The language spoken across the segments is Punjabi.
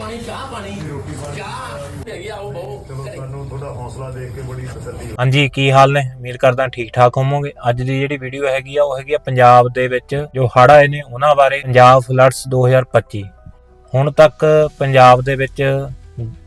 ਪਾਣੀ ਚਾਹ ਪਾਣੀ। ਰੋਟੀ ਪਾਣੀ। ਚਾਹ ਹੈਗੀ ਆਓ ਬਹੁ। ਚਲੋ ਸਾਨੂੰ ਤੁਹਾਡਾ ਹੌਸਲਾ ਦੇਖ ਕੇ ਬੜੀ ਤਸੱਲੀ ਹੋਈ। ਹਾਂਜੀ ਕੀ ਹਾਲ ਨੇ? ਉਮੀਦ ਕਰਦਾ ਠੀਕ ਠਾਕ ਹੋਵੋਗੇ। ਅੱਜ ਦੀ ਜਿਹੜੀ ਵੀਡੀਓ ਹੈਗੀ ਆ ਉਹ ਹੈਗੀ ਆ ਪੰਜਾਬ ਦੇ ਵਿੱਚ ਜੋ ਹੜ੍ਹ ਆਏ ਨੇ ਉਹਨਾਂ ਬਾਰੇ ਪੰਜਾਬ ਫਲੱਡਸ 2025 ਹੁਣ ਤੱਕ ਪੰਜਾਬ ਦੇ ਵਿੱਚ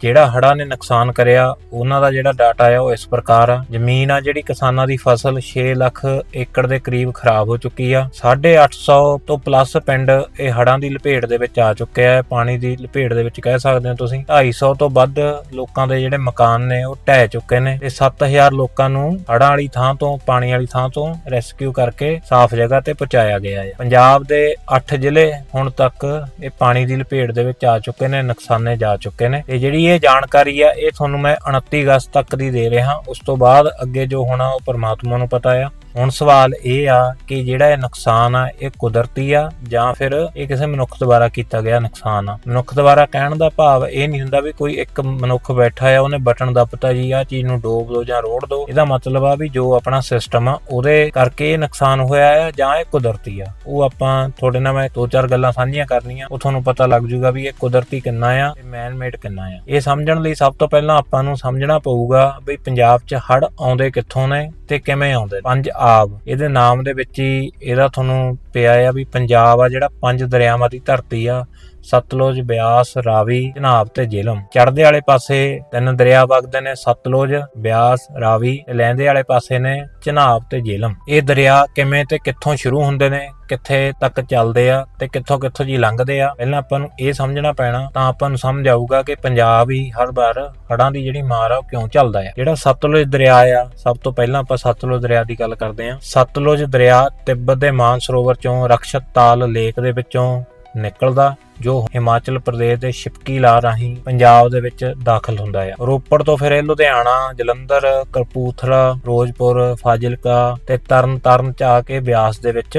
ਜਿਹੜਾ ਹੜ੍ਹਾਂ ਨੇ ਨੁਕਸਾਨ ਕਰਿਆ, ਉਹਨਾਂ ਦਾ ਜਿਹੜਾ ਡਾਟਾ ਆ ਉਹ ਇਸ ਪ੍ਰਕਾਰ ਆ। ਜ਼ਮੀਨ ਆ ਜਿਹੜੀ ਕਿਸਾਨਾਂ ਦੀ ਫਸਲ 6 ਲੱਖ ਏਕੜ ਦੇ ਕਰੀਬ ਖਰਾਬ ਹੋ ਚੁੱਕੀ ਆ। 850 ਤੋਂ ਪਲੱਸ ਪਿੰਡ ਇਹ ਹੜ੍ਹਾਂ ਦੀ ਲਪੇਟ ਦੇ ਵਿੱਚ ਆ ਚੁੱਕਿਆ ਹੈ। ਪਾਣੀ ਦੀ ਲਪੇਟ ਦੇ ਵਿੱਚ ਕਹਿ ਸਕਦੇ ਹੋ ਤੁਸੀਂ। 250 ਤੋਂ ਵੱਧ ਲੋਕਾਂ ਦੇ ਜਿਹੜੇ ਮਕਾਨ ਨੇ, ਉਹ ਢਹਿ ਚੁੱਕੇ ਨੇ ਤੇ 7000 ਲੋਕਾਂ ਨੂੰ ਹੜ੍ਹਾਂ ਵਾਲੀ ਥਾਂ ਤੋਂ, ਪਾਣੀ ਵਾਲੀ ਥਾਂ ਤੋਂ ਰੈਸਕਿਊ ਕਰਕੇ ਸਾਫ਼ ਜਗ੍ਹਾ ਤੇ ਪਹੁੰਚਾਇਆ ਗਿਆ ਹੈ। ਪੰਜਾਬ ਦੇ 8 ਜ਼ਿਲ੍ਹੇ ਹੁਣ ਤੱਕ ਇਹ ਪਾਣੀ ਦੀ ਲਪੇਟ ਦੇ ਵਿੱਚ ਆ ਚੁੱਕੇ ਨੇ, ਨੁਕਸਾਨੇ ਜਾ ਚੁੱਕੇ ਨੇ। ਤੇ ਜਿਹੜੀ ਇਹ ਜਾਣਕਾਰੀ ਆ, ਇਹ ਤੁਹਾਨੂੰ ਮੈਂ 29 ਅਗਸਤ ਤੱਕ ਦੀ ਦੇ ਰਿਹਾ। ਉਸ ਤੋਂ ਬਾਅਦ ਅੱਗੇ ਜੋ ਹੋਣਾ, ਉਹ ਪਰਮਾਤਮਾ ਨੂੰ ਪਤਾ ਆ। ਹੁਣ ਸਵਾਲ ਇਹ ਆ ਕਿ ਜਿਹੜਾ ਇਹ ਨੁਕਸਾਨ ਆ, ਇਹ ਕੁਦਰਤੀ ਆ ਜਾਂ ਫਿਰ ਇਹ ਕਿਸੇ ਮਨੁੱਖ ਦੁਆਰਾ ਕੀਤਾ ਗਿਆ ਨੁਕਸਾਨ ਆ? ਮਨੁੱਖ ਦੁਆਰਾ ਕਹਿਣ ਦਾ ਭਾਵ ਇਹ ਨਹੀਂ ਹੁੰਦਾ ਵੀ ਕੋਈ ਇੱਕ ਮਨੁੱਖ ਬੈਠਾ ਆ, ਉਹਨੇ ਬਟਨ ਦੱਬਤਾ ਜੀ ਆ ਚੀਜ਼ ਨੂੰ ਡੋਬ ਦੋ ਜਾਂ ਰੋੜ ਦੋ। ਇਹਦਾ ਮਤਲਬ ਆ ਵੀ ਜੋ ਆਪਣਾ ਸਿਸਟਮ ਆ, ਉਹਦੇ ਕਰਕੇ ਇਹ ਨੁਕਸਾਨ ਹੋਇਆ ਆ ਜਾਂ ਇਹ ਕੁਦਰਤੀ ਆ। ਉਹ ਆਪਾਂ ਤੁਹਾਡੇ ਨਾਲ ਮੈਂ ਦੋ ਚਾਰ ਗੱਲਾਂ ਸਾਂਝੀਆਂ ਕਰਨੀਆਂ, ਉਹ ਤੁਹਾਨੂੰ ਪਤਾ ਲੱਗ ਜੂਗਾ ਵੀ ਇਹ ਕੁਦਰਤੀ ਕਿੰਨਾ ਆ ਤੇ ਮੈਨ ਮੇਡ ਕਿੰਨਾ ਆ। ਇਹ ਸਮਝਣ ਲਈ ਸਭ ਤੋਂ ਪਹਿਲਾਂ ਆਪਾਂ ਨੂੰ ਸਮਝਣਾ ਪਊਗਾ ਵੀ ਪੰਜਾਬ 'ਚ ਹੜ ਆਉਂਦੇ ਕਿੱਥੋਂ ਨੇ ਤੇ ਕਿਵੇਂ ਆਉਂਦੇ ਪੰਜ ਆਬ। ਇਹਦੇ ਨਾਮ ਦੇ ਵਿੱਚ ਹੀ ਇਹਦਾ ਤੁਹਾਨੂੰ ਪਿਆ ਆ ਵੀ ਪੰਜਾਬ ਆ ਜਿਹੜਾ ਪੰਜ ਦਰਿਆਵਾਂ ਦੀ ਧਰਤੀ ਆ। ਸਤਲੁਜ, ਬਿਆਸ, ਰਾਵੀ ਝਨਾਬ ਤੇ ਜੇਲਮ। ਚੜ੍ਹਦੇ ਵਾਲੇ ਪਾਸੇ ਤਿੰਨ ਦਰਿਆ ਵਗਦੇ ਨੇ ਸਤਲੁਜ, ਬਿਆਸ, ਰਾਵੀ ਤੇ ਲਹਿੰਦੇ ਵਾਲੇ ਪਾਸੇ ਨੇ ਝਨਾਬ ਤੇ ਜੇਲਮ। ਇਹ ਦਰਿਆ ਕਿਵੇਂ ਤੇ ਕਿੱਥੋਂ ਸ਼ੁਰੂ ਹੁੰਦੇ ਨੇ, ਕਿੱਥੇ ਤੱਕ ਚੱਲਦੇ ਆ ਤੇ ਕਿੱਥੋਂ ਕਿੱਥੋਂ ਜੀ ਲੰਘਦੇ ਆ, ਪਹਿਲਾਂ ਆਪਾਂ ਨੂੰ ਇਹ ਸਮਝਣਾ ਪੈਣਾ, ਤਾਂ ਆਪਾਂ ਨੂੰ ਸਮਝ ਆਊਗਾ ਕਿ ਪੰਜਾਬ ਹੀ ਹਰ ਵਾਰ ਹੜ੍ਹਾਂ ਦੀ ਜਿਹੜੀ ਮਾਰ ਆ ਉਹ ਕਿਉਂ ਚੱਲਦਾ ਆ। ਜਿਹੜਾ ਸਤਲੁਜ ਦਰਿਆ ਆ, ਸਭ ਤੋਂ ਪਹਿਲਾਂ ਆਪਾਂ ਸਤਲੁਜ ਦਰਿਆ ਦੀ ਗੱਲ ਕਰਦੇ ਆ। ਸਤਲੁਜ ਦਰਿਆ ਤਿੱਬਤ ਦੇ ਮਾਨਸਰੋਵਰ ਚੋਂ ਰਕਸ਼ਤ ਤਾਲ ਲੇਕ ਦੇ ਵਿੱਚੋਂ ਨਿਕਲਦਾ ਜੋ ਹਿਮਾਚਲ ਪ੍ਰਦੇਸ਼ ਦੇ ਸ਼ਿਪਕੀਲਾ ਰਾਹੀਂ ਪੰਜਾਬ ਦੇ ਵਿੱਚ ਦਾਖਲ ਹੁੰਦਾ ਆ ਰੋਪੜ ਤੋਂ ਫਿਰ ਇਹ ਲੁਧਿਆਣਾ, ਜਲੰਧਰ ਕਰਪੂਥਲਾ ਫਿਰੋਜ਼ਪੁਰ, ਫਾਜ਼ਿਲਕਾ ਤੇ ਤਰਨ ਤਾਰਨ ਚ ਆ ਕੇ ਬਿਆਸ ਦੇ ਵਿੱਚ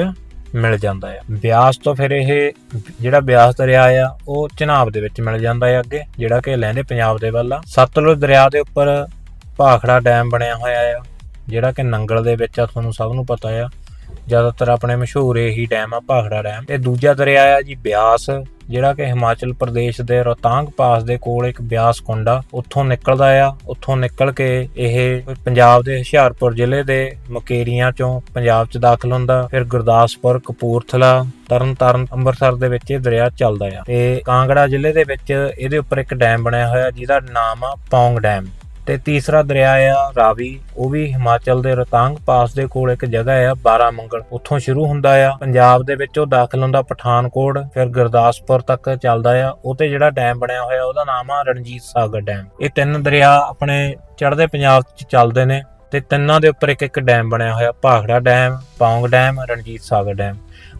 ਮਿਲ ਜਾਂਦਾ ਆ ਬਿਆਸ ਤੋਂ ਫਿਰ ਇਹ ਜਿਹੜਾ ਬਿਆਸ ਦਰਿਆ ਆ, ਉਹ ਚਨਾਬ ਦੇ ਵਿੱਚ ਮਿਲ ਜਾਂਦਾ ਹੈ ਅੱਗੇ, ਜਿਹੜਾ ਕਿ ਲਹਿੰਦੇ ਪੰਜਾਬ ਦੇ ਵੱਲ ਆ। ਸਤਲੁਜ ਦਰਿਆ ਦੇ ਉੱਪਰ ਭਾਖੜਾ ਡੈਮ ਬਣਿਆ ਹੋਇਆ ਆ, ਜਿਹੜਾ ਕਿ ਨੰਗਲ ਦੇ ਵਿੱਚ ਆ, ਤੁਹਾਨੂੰ ਸਭ ਨੂੰ ਪਤਾ ਆ। ਜ਼ਿਆਦਾਤਰ ਆਪਣੇ ਮਸ਼ਹੂਰ ਇਹੀ ਡੈਮ ਆ, ਭਾਖੜਾ ਡੈਮ। ਤੇ ਦੂਜਾ ਦਰਿਆ ਆ ਜੀ ਬਿਆਸ। ਜਿਹੜਾ ਕਿ ਹਿਮਾਚਲ ਪ੍ਰਦੇਸ਼ ਦੇ ਰੋਹਤਾਂਗ ਪਾਸ ਦੇ ਕੋਲ ਇੱਕ ਬਿਆਸ ਕੁੰਡ ਆ ਉੱਥੋਂ ਨਿਕਲਦਾ ਆ। ਉੱਥੋਂ ਨਿਕਲ ਕੇ ਇਹ ਪੰਜਾਬ ਦੇ ਹੁਸ਼ਿਆਰਪੁਰ ਜ਼ਿਲ੍ਹੇ ਦੇ ਮੁਕੇਰੀਆਂ ਚੋਂ ਪੰਜਾਬ 'ਚ ਦਾਖਲ ਹੁੰਦਾ। ਫਿਰ ਗੁਰਦਾਸਪੁਰ, ਕਪੂਰਥਲਾ, ਤਰਨਤਾਰਨ, ਅੰਮ੍ਰਿਤਸਰ ਦੇ ਵਿੱਚ ਇਹ ਦਰਿਆ ਚੱਲਦਾ ਆ। ਤੇ ਕਾਂਗੜਾ ਜ਼ਿਲ੍ਹੇ ਦੇ ਵਿੱਚ ਇਹਦੇ ਉੱਪਰ ਇੱਕ ਡੈਮ ਬਣਿਆ ਹੋਇਆ, ਜਿਹਦਾ ਨਾਮ ਆ ਪੌਂਗ ਡੈਮ। ਤੇ ਤੀਸਰਾ ਦਰਿਆ ਆ, ਰਾਵੀ, ਉਹ ਵੀ ਹਿਮਾਚਲ ਦੇ ਰਤਾਂਗ ਪਾਸ ਦੇ ਕੋਲ ਇੱਕ ਜਗ੍ਹਾ ਆ ਬਾਰਾਮੰਗਲ ਉੱਥੋਂ ਸ਼ੁਰੂ ਹੁੰਦਾ ਆ। ਪੰਜਾਬ ਦੇ ਵਿੱਚ ਉਹ ਦਾਖਲ ਹੁੰਦਾ ਪਠਾਨਕੋਟ, ਫਿਰ ਗੁਰਦਾਸਪੁਰ ਤੱਕ ਚੱਲਦਾ ਆ। ਉਹ ਤੇ ਜਿਹੜਾ ਡੈਮ ਬਣਿਆ ਹੋਇਆ, ਉਹਦਾ ਨਾਮ ਆ ਰਣਜੀਤ ਸਾਗਰ ਡੈਮ। ਇਹ ਤਿੰਨ ਦਰਿਆ ਆਪਣੇ ਚੜ੍ਹਦੇ ਪੰਜਾਬ 'ਚ ਚੱਲਦੇ ਨੇ ਤੇ ਤਿੰਨਾਂ ਦੇ ਉੱਪਰ ਇੱਕ ਇੱਕ ਡੈਮ ਬਣਿਆ ਹੋਇਆ, Bhakra dam, Pong dam, Ranjit Sagar dam.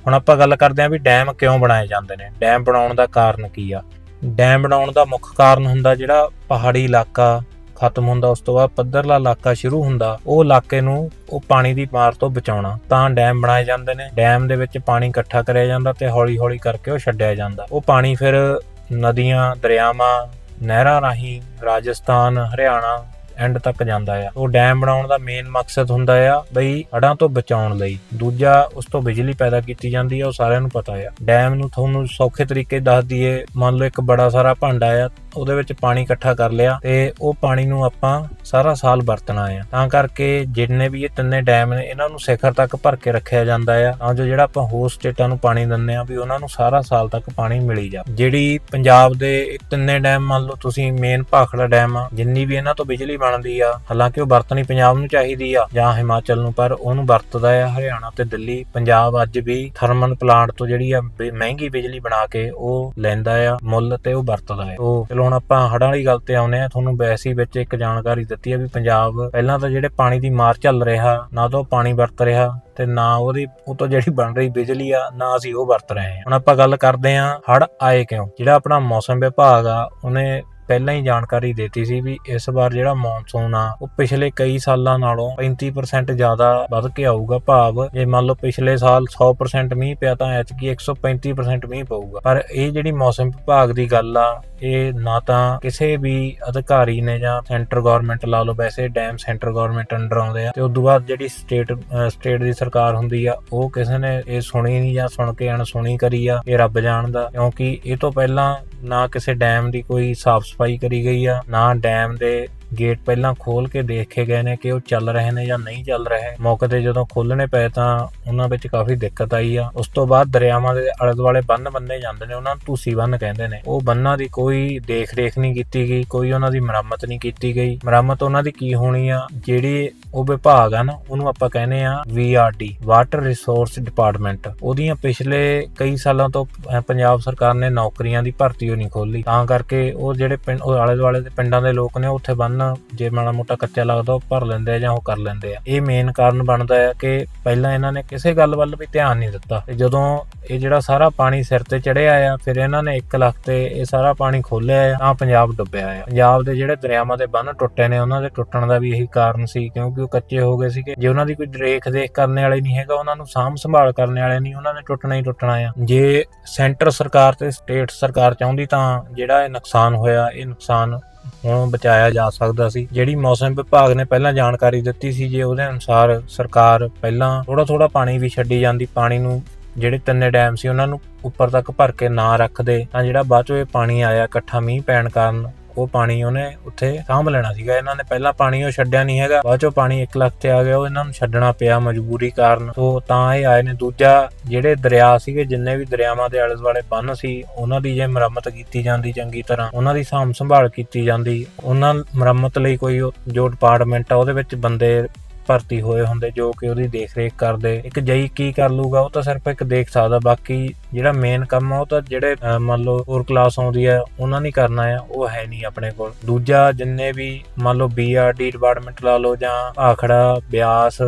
ਹੁਣ ਆਪਾਂ ਗੱਲ ਕਰਦੇ ਹਾਂ ਵੀ ਡੈਮ ਕਿਉਂ ਬਣਾਏ ਜਾਂਦੇ ਨੇ? ਡੈਮ ਬਣਾਉਣ ਦਾ ਕਾਰਨ ਕੀ ਆ? ਡੈਮ ਬਣਾਉਣ ਦਾ ਮੁੱਖ ਕਾਰਨ ਹੁੰਦਾ ਜਿਹੜਾ ਪਹਾੜੀ ਇਲਾਕਾ ਖਤਮ ਹੁੰਦਾ, ਉਸ ਤੋਂ ਬਾਅਦ ਪੱਧਰਲਾ ਇਲਾਕਾ ਸ਼ੁਰੂ ਹੁੰਦਾ, ਉਹ ਇਲਾਕੇ ਨੂੰ ਉਹ ਪਾਣੀ ਦੀ ਮਾਰ ਤੋਂ ਬਚਾਉਣਾ। ਤਾਂ ਡੈਮ ਬਣਾਏ ਜਾਂਦੇ ਨੇ। ਡੈਮ ਦੇ ਵਿੱਚ ਪਾਣੀ ਇਕੱਠਾ ਕਰਿਆ ਜਾਂਦਾ ਤੇ ਹੌਲੀ-ਹੌਲੀ ਕਰਕੇ ਉਹ ਛੱਡਿਆ ਜਾਂਦਾ। ਉਹ ਪਾਣੀ ਫਿਰ ਨਦੀਆਂ, ਦਰਿਆਵਾਂ, ਨਹਿਰਾਂ ਰਾਹੀਂ ਰਾਜਸਥਾਨ, ਹਰਿਆਣਾ ਐਂਡ ਤੱਕ ਜਾਂਦਾ ਆ। ਉਹ ਡੈਮ ਬਣਾਉਣ ਦਾ ਮੇਨ ਮਕਸਦ ਹੁੰਦਾ ਆ ਬਈ ਹੜਾਂ ਤੋਂ ਬਚਾਉਣ ਲਈ। ਦੂਜਾ ਉਸ ਤੋਂ ਬਿਜਲੀ ਪੈਦਾ ਕੀਤੀ ਜਾਂਦੀ ਆ, ਉਹ ਸਾਰਿਆਂ ਨੂੰ ਪਤਾ ਆ। ਡੈਮ ਨੂੰ ਤੁਹਾਨੂੰ ਸੌਖੇ ਤਰੀਕੇ ਦੱਸ ਦਈਏ। ਮੰਨ ਲਓ ਇੱਕ ਬੜਾ ਸਾਰਾ ਭਾਂਡਾ ਆ ਉਹਦੇ ਵਿੱਚ ਪਾਣੀ ਇਕੱਠਾ ਕਰ ਲਿਆ ਤੇ ਉਹ ਪਾਣੀ ਨੂੰ ਆਪਾਂ ਸਾਰਾ ਸਾਲ ਵਰਤਣਾ ਆ। ਤਾਂ ਕਰਕੇ ਜਿੰਨੇ ਵੀ ਇਹ ਤਿੰਨੇ ਡੈਮ ਨੇ, ਇਹਨਾਂ ਨੂੰ ਸਿਖਰ ਤੱਕ ਭਰ ਕੇ ਰੱਖਿਆ ਜਾਂਦਾ ਆ। ਤਾਂ ਜੋ ਜਿਹੜਾ ਆਪਾਂ ਹੋਰ ਸਟੇਟਾਂ ਨੂੰ ਪਾਣੀ ਦਿੰਦੇ ਆ ਵੀ ਉਹਨਾਂ ਨੂੰ ਸਾਰਾ ਸਾਲ ਤੱਕ ਪਾਣੀ ਮਿਲੀ ਜਾ ਜਿਹੜੀ ਪੰਜਾਬ ਦੇ ਤਿੰਨੇ ਡੈਮ ਮੰਨ ਲਓ ਤੁਸੀਂ ਮੇਨ ਭਾਖੜਾ ਡੈਮ ਆ, ਜਿੰਨੀ ਵੀ ਇਹਨਾਂ ਤੋਂ ਬਿਜਲੀ ਬਣਦੀ ਆ। ਹਾਲਾਂਕਿ ਉਹ ਵਰਤਣੀ ਪੰਜਾਬ ਨੂੰ ਚਾਹੀਦੀ ਆ ਜਾਂ ਹਿਮਾਚਲ ਨੂੰ, ਪਰ ਉਹਨੂੰ ਵਰਤਦਾ ਆ ਹਰਿਆਣਾ ਤੇ ਦਿੱਲੀ। ਪੰਜਾਬ ਅੱਜ ਵੀ ਥਰਮਲ ਪਲਾਂਟ ਤੋਂ ਜਿਹੜੀ ਆ ਮਹਿੰਗੀ ਬਿਜਲੀ ਬਣਾ ਕੇ ਉਹ ਲੈਂਦਾ ਆ, ਮੁੱਲ ਤੇ ਉਹ ਵਰਤਦਾ ਹੈ ਉਹ ਚਲੋ ਹੁਣ ਆਪਾਂ ਹੜ੍ਹਾਂ ਵਾਲੀ ਗੱਲ ਤੇ ਆਉਨੇ ਆ, ਤੁਹਾਨੂੰ ਵੈਸੇ ਵਿੱਚ ਇੱਕ ਜਾਣਕਾਰੀ ਦਿੱਤੀ ਆ ਵੀ ਪੰਜਾਬ ਪਹਿਲਾਂ ਤਾਂ ਜਿਹੜੇ ਪਾਣੀ ਦੀ ਮਾਰ ਚੱਲ ਰਿਹਾ, ਨਾ ਤਾਂ ਉਹ ਪਾਣੀ ਵਰਤ ਰਿਹਾ ਤੇ ਨਾ ਉਹਦੀ, ਉਹ ਤੋਂ ਜਿਹੜੀ ਬਣ ਰਹੀ ਬਿਜਲੀ ਆ, ਨਾ ਅਸੀਂ ਉਹ ਵਰਤ ਰਹੇ ਹਾਂ। ਹੁਣ ਆਪਾਂ ਗੱਲ ਕਰਦੇ ਆ ਹੜ ਆਏ ਕਿਉਂ? ਜਿਹੜਾ ਆਪਣਾ ਮੌਸਮ ਵਿਭਾਗ ਆ, ਉਹਨੇ ਪਹਿਲਾਂ ਹੀ ਜਾਣਕਾਰੀ ਦਿੱਤੀ ਸੀ ਵੀ ਇਸ ਵਾਰ ਜਿਹੜਾ ਮੌਨਸੂਨ ਆ, ਉਹ ਪਿਛਲੇ ਕਈ ਸਾਲਾਂ ਨਾਲੋਂ 35% ਜ਼ਿਆਦਾ ਵੱਧ ਕੇ ਆਊਗਾ ਭਾਵ, ਜੇ ਮੰਨ ਲਓ ਪਿਛਲੇ ਸਾਲ 100% ਮੀਂਹ ਪਿਆ ਤਾਂ ਐਤਕੀ 135% ਮੀਂਹ ਪਊਗਾ। ਪਰ ਇਹ ਜਿਹੜੀ ਮੌਸਮ ਵਿਭਾਗ ਦੀ ਗੱਲ ਆ, ਇਹ ਨਾ ਤਾਂ ਕਿਸੇ ਵੀ ਅਧਿਕਾਰੀ ਨੇ ਜਾਂ ਸੈਂਟਰ ਗਵਰਨਮੈਂਟ ਲਾ ਲਓ, ਵੈਸੇ ਡੈਮ ਸੈਂਟਰ ਗਵਰਨਮੈਂਟ ਅੰਡਰ ਆਉਂਦੇ ਆ, ਤੇ ਉਸ ਤੋਂ ਬਾਅਦ ਜਿਹੜੀ ਸਟੇਟ ਸਟੇਟ ਦੀ ਸਰਕਾਰ ਹੁੰਦੀ ਆ, ਉਹ ਕਿਸੇ ਨੇ ਇਹ ਸੁਣੀ ਨਹੀਂ ਜਾਂ ਸੁਣ ਕੇ ਅਣਸੁਣੀ ਕਰੀ ਆ, ਇਹ ਰੱਬ ਜਾਣਦਾ, ਕਿਉਂਕਿ ਇਹ ਤੋਂ ਪਹਿਲਾਂ ਨਾ ਕਿਸੇ ਡੈਮ ਦੀ ਕੋਈ ਸਾਫ਼ ਸਫ਼ਾਈ ਕਰੀ ਗਈ ਆ ਨਾ ਡੈਮ ਦੇ ਗੇਟ ਪਹਿਲਾਂ ਖੋਲ ਕੇ ਦੇਖੇ ਗਏ ਨੇ ਕਿ ਉਹ ਚੱਲ ਰਹੇ ਨੇ ਜਾਂ ਨਹੀਂ ਚੱਲ ਰਹੇ। ਮੌਕੇ ਤੇ ਜਦੋਂ ਖੋਲਣੇ ਪਏ ਤਾਂ ਉਹਨਾਂ ਵਿੱਚ ਕਾਫੀ ਦਿੱਕਤ ਆਈ ਆ। ਉਸ ਤੋਂ ਬਾਅਦ ਦਰਿਆਵਾਂ ਦੇ ਆਲੇ ਦੁਆਲੇ ਬੰਨ ਬੰਨੇ ਜਾਂਦੇ ਨੇ, ਉਹਨਾਂ ਨੂੰ ਧੂਸੀ ਬੰਨ ਕਹਿੰਦੇ ਨੇ। ਉਹ ਬੰਨਾਂ ਦੀ ਕੋਈ ਦੇਖ ਰੇਖ ਨਹੀਂ ਕੀਤੀ ਗਈ, ਕੋਈ ਉਹਨਾਂ ਦੀ ਮੁਰੰਮਤ ਨਹੀਂ ਕੀਤੀ ਗਈ। ਮੁਰੰਮਤ ਉਹਨਾਂ ਦੀ ਕੀ ਹੋਣੀ ਆ? ਜਿਹੜੀ ਉਹ ਵਿਭਾਗ ਆ ਨਾ, ਉਹਨੂੰ ਆਪਾਂ ਕਹਿੰਦੇ ਆ VRD ਵਾਟਰ ਰਿਸੋਰਸ ਡਿਪਾਰਟਮੈਂਟ ਉਹਦੀਆਂ ਪਿਛਲੇ ਕਈ ਸਾਲਾਂ ਤੋਂ ਪੰਜਾਬ ਸਰਕਾਰ ਨੇ ਨੌਕਰੀਆਂ ਦੀ ਭਰਤੀ ਉਹ ਨਹੀਂ ਖੋਲੀ ਤਾਂ ਕਰਕੇ ਉਹ ਜਿਹੜੇ ਪਿੰਡ ਉਹ ਆਲੇ ਦੁਆਲੇ ਦੇ ਪਿੰਡਾਂ ਦੇ ਲੋਕ ਨੇ ਉੱਥੇ ਬੰਨ ਜੇ ਮਾੜਾ ਮੋਟਾ ਕੱਚਾ ਲੱਗਦਾ ਉਹ ਭਰ ਲੈਂਦੇ ਆ ਜਾਂ ਉਹ ਕਰ ਲੈਂਦੇ ਆ। ਇਹ ਮੇਨ ਕਾਰਨ ਬਣਦਾ ਹੈ ਕਿ ਪਹਿਲਾਂ ਇਹਨਾਂ ਨੇ ਕਿਸੇ ਗੱਲ ਵੱਲ ਵੀ ਧਿਆਨ ਨਹੀਂ ਦਿੱਤਾ। ਤੇ ਜਦੋਂ ਇਹ ਜਿਹੜਾ ਸਾਰਾ ਪਾਣੀ ਸਿਰ ਤੇ ਚੜਿਆ ਆ, ਫਿਰ ਇਹਨਾਂ ਨੇ 1 ਲੱਖ ਤੇ ਇਹ ਸਾਰਾ ਪਾਣੀ ਖੋਲਿਆ ਆ ਪੰਜਾਬ ਡੁੱਬਿਆ ਆ। ਪੰਜਾਬ ਦੇ ਜਿਹੜੇ ਦਰਿਆਵਾਂ ਦੇ ਬੰਨ ਟੁੱਟੇ ਨੇ, ਉਹਨਾਂ ਦੇ ਟੁੱਟਣ ਦਾ ਵੀ ਇਹੀ ਕਾਰਨ ਸੀ, ਕਿਉਂਕਿ ਉਹ ਕੱਚੇ ਹੋ ਗਏ ਸੀਗੇ। ਜੇ ਉਹਨਾਂ ਦੀ ਕੋਈ ਦੇਖ ਦੇਖ ਕਰਨ ਵਾਲੇ ਨਹੀਂ ਹੈਗਾ, ਉਹਨਾਂ ਨੂੰ ਸਾਂਭ ਸੰਭਾਲ ਕਰਨ ਵਾਲੇ ਨਹੀਂ, ਉਹਨਾਂ ਨੇ ਟੁੱਟਣਾ ਹੀ ਟੁੱਟਣਾ ਆ। ਜੇ ਸੈਂਟਰ ਸਰਕਾਰ ਤੇ ਸਟੇਟ ਸਰਕਾਰ ਚਾਹੁੰਦੀ ਤਾਂ ਜਿਹੜਾ ਇਹ ਨੁਕਸਾਨ ਹੋਇਆ, ਇਹ ਨੁਕਸਾਨ ਹੁਣ ਬਚਾਇਆ ਜਾ ਸਕਦਾ ਸੀ। ਜਿਹੜੀ ਮੌਸਮ ਵਿਭਾਗ ਨੇ ਪਹਿਲਾਂ ਜਾਣਕਾਰੀ ਦਿੱਤੀ ਸੀ ਜੇ ਉਹਦੇ ਅਨੁਸਾਰ ਸਰਕਾਰ ਪਹਿਲਾਂ ਥੋੜਾ ਥੋੜਾ ਪਾਣੀ ਵੀ ਛੱਡੀ ਜਾਂਦੀ, ਪਾਣੀ ਨੂੰ ਜਿਹੜੇ ਤਿੰਨੇ ਡੈਮ ਸੀ ਉਹਨਾਂ ਨੂੰ ਉੱਪਰ ਤੱਕ ਭਰ ਕੇ ਨਾ ਰੱਖਦੇ, ਤਾਂ ਜਿਹੜਾ ਬਾਅਦ ਚੋਂ ਇਹ ਪਾਣੀ ਆਇਆ ਇਕੱਠਾ ਮੀਂਹ ਪੈਣ ਕਾਰਨ ਉਹ ਪਾਣੀ ਉਹਨੇ ਉੱਥੇ ਸਾਂਭ ਲੈਣਾ ਸੀਗਾ। ਇਹਨਾਂ ਨੇ ਪਹਿਲਾਂ ਪਾਣੀ ਉਹ ਛੱਡਿਆ ਨਹੀਂ ਹੈਗਾ। ਬਾਅਦ ਚੋਂ ਪਾਣੀ 1 ਲੱਖ ਤੇ ਆ ਗਿਆ। ਉਹ ਇਹਨਾਂ ਨੂੰ ਛੱਡਣਾ ਪਿਆ ਮਜਬੂਰੀ ਕਾਰਨ। ਤੋਂ ਤਾਂ ਇਹ ਆਏ ਨੇ। ਦੂਜਾ, ਜਿਹੜੇ ਦਰਿਆ ਸੀਗੇ, ਜਿੰਨੇ ਵੀ ਦਰਿਆਵਾਂ ਦੇ ਆਲੇ ਦੁਆਲੇ ਬੰਨ ਸੀ, ਉਹਨਾਂ ਦੀ ਜੇ ਮੁਰੰਮਤ ਕੀਤੀ ਜਾਂਦੀ ਚੰਗੀ ਤਰ੍ਹਾਂ, ਉਹਨਾਂ ਦੀ ਸਾਂਭ ਸੰਭਾਲ ਕੀਤੀ ਜਾਂਦੀ, ਉਹਨਾਂ ਮੁਰੰਮਤ ਲਈ ਕੋਈ ਜੋ ਡਿਪਾਰਟਮੈਂਟ ਆ, ਉਹਦੇ ਵਿੱਚ ਬੰਦੇ ਭਰਤੀ ਹੋਏ ਹੁੰਦੇ, ਜੋ ਕਿ ਉਹਦੀ ਦੇਖ-ਰੇਖ ਕਰਦੇ। ਇੱਕ ਜਈ ਕੀ ਕਰ ਲੂਗਾ, ਉਹ ਤਾਂ ਸਿਰਫ ਇੱਕ ਦੇਖ ਸਕਦਾ, ਬਾਕੀ ਜਿਹੜਾ ਮੇਨ ਕੰਮ ਆ, ਉਹ ਤਾਂ ਜਿਹੜੇ ਮੰਨ ਲਓ ਹੋਰ ਕਲਾਸ ਆਉਂਦੀ ਹੈ ਉਹਨਾਂ ਨੇ ਕਰਨਾ ਆ, ਉਹ ਹੈ ਨਹੀਂ ਆਪਣੇ ਕੋਲ। ਦੂਜਾ, ਜਿੰਨੇ ਵੀ ਮੰਨ ਲਓ ਬੀਆਰਡੀ ਡਿਪਾਰਟਮੈਂਟ ਲਾ ਲਓ ਜਾਂ ਆਖੜਾ, ਬਿਆਸ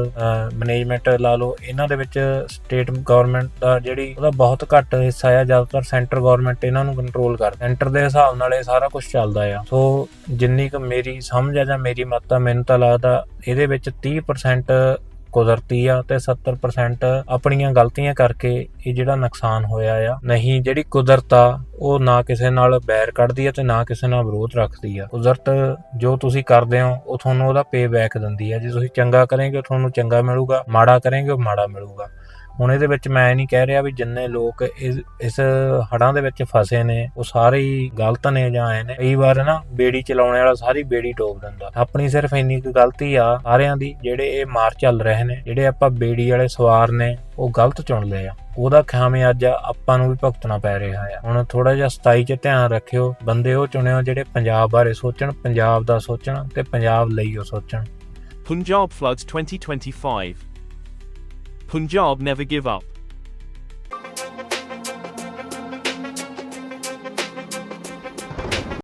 ਮੈਨੇਜਮੈਂਟ ਲਾ ਲਓ, ਇਹਨਾਂ ਦੇ ਵਿੱਚ ਸਟੇਟ ਗਵਰਨਮੈਂਟ ਦਾ ਜਿਹੜੀ ਉਹਦਾ ਬਹੁਤ ਘੱਟ ਹਿੱਸਾ ਆ, ਜ਼ਿਆਦਾਤਰ ਸੈਂਟਰ ਗਵਰਨਮੈਂਟ ਇਹਨਾਂ ਨੂੰ ਕੰਟਰੋਲ ਕਰ ਸੈਂਟਰ ਦੇ ਹਿਸਾਬ ਨਾਲ ਇਹ ਸਾਰਾ ਕੁਝ ਚੱਲਦਾ ਆ। ਸੋ, ਜਿੰਨੀ ਕੁ ਮੇਰੀ ਸਮਝ ਆ ਜਾਂ ਮੇਰੀ ਮੱਤ ਆ, ਮੈਨੂੰ ਤਾਂ ਲੱਗਦਾ ਇਹਦੇ ਵਿੱਚ 30% ਕੁਦਰਤੀ ਆ ਤੇ 70% ਆਪਣੀਆਂ ਗਲਤੀਆਂ ਕਰਕੇ ਇਹ ਜਿਹੜਾ ਨੁਕਸਾਨ ਹੋਇਆ ਆ। ਨਹੀਂ, ਜਿਹੜੀ ਕੁਦਰਤ ਆ, ਉਹ ਨਾ ਕਿਸੇ ਨਾਲ ਬੈਰ ਕੱਢਦੀ ਆ ਤੇ ਨਾ ਕਿਸੇ ਨਾਲ ਵਿਰੋਧ ਰੱਖਦੀ ਆ। ਕੁਦਰਤ ਜੋ ਤੁਸੀਂ ਕਰਦੇ ਹੋ, ਉਹ ਤੁਹਾਨੂੰ ਉਹਦਾ ਪੇਬੈਕ ਦਿੰਦੀ ਆ। ਜੇ ਤੁਸੀਂ ਚੰਗਾ ਕਰੋਗੇ, ਤੁਹਾਨੂੰ ਚੰਗਾ ਮਿਲੂਗਾ, ਮਾੜਾ ਕਰੋਗੇ, ਉਹ ਮਾੜਾ ਮਿਲੂਗਾ। ਹੁਣ ਇਹਦੇ ਵਿੱਚ ਮੈਂ ਨਹੀਂ ਕਹਿ ਰਿਹਾ ਵੀ ਜਿੰਨੇ ਲੋਕ ਇਸ ਹੜਾਂ ਦੇ ਵਿੱਚ ਫਸੇ ਨੇ, ਉਹ ਸਾਰੇ ਹੀ ਗਲਤ ਨੇ ਜਾਂ ਆਏ ਨੇ। ਕਈ ਵਾਰ ਨਾ ਬੇੜੀ ਚਲਾਉਣ ਵਾਲਾ ਸਾਰੀ ਬੇੜੀ ਡੋਬ ਦਿੰਦਾ। ਆਪਣੀ ਸਿਰਫ ਇੰਨੀ ਕੁ ਗਲਤੀ ਆ, ਸਾਰਿਆਂ ਦੀ, ਜਿਹੜੇ ਇਹ ਮਾਰ ਚੱਲ ਰਹੇ ਨੇ, ਜਿਹੜੇ ਆਪਾਂ ਬੇੜੀ ਵਾਲੇ ਸਵਾਰ ਨੇ, ਉਹ ਗਲਤ ਚੁਣ ਲਏ ਆ। ਉਹਦਾ ਖਾਮਿਆਜਾ ਆਪਾਂ ਨੂੰ ਵੀ ਭੁਗਤਣਾ ਪੈ ਰਿਹਾ ਆ। ਹੁਣ ਥੋੜਾ ਜਿਹਾ ਸਤਾਈ 'ਚ ਧਿਆਨ ਰੱਖਿਓ, ਬੰਦੇ ਉਹ ਚੁਣਿਓ ਜਿਹੜੇ ਪੰਜਾਬ ਬਾਰੇ ਸੋਚਣ, ਪੰਜਾਬ ਦਾ ਸੋਚਣ ਤੇ ਪੰਜਾਬ ਲਈ ਉਹ ਸੋਚਣ। Punjab floods 2025. Punjab never give up.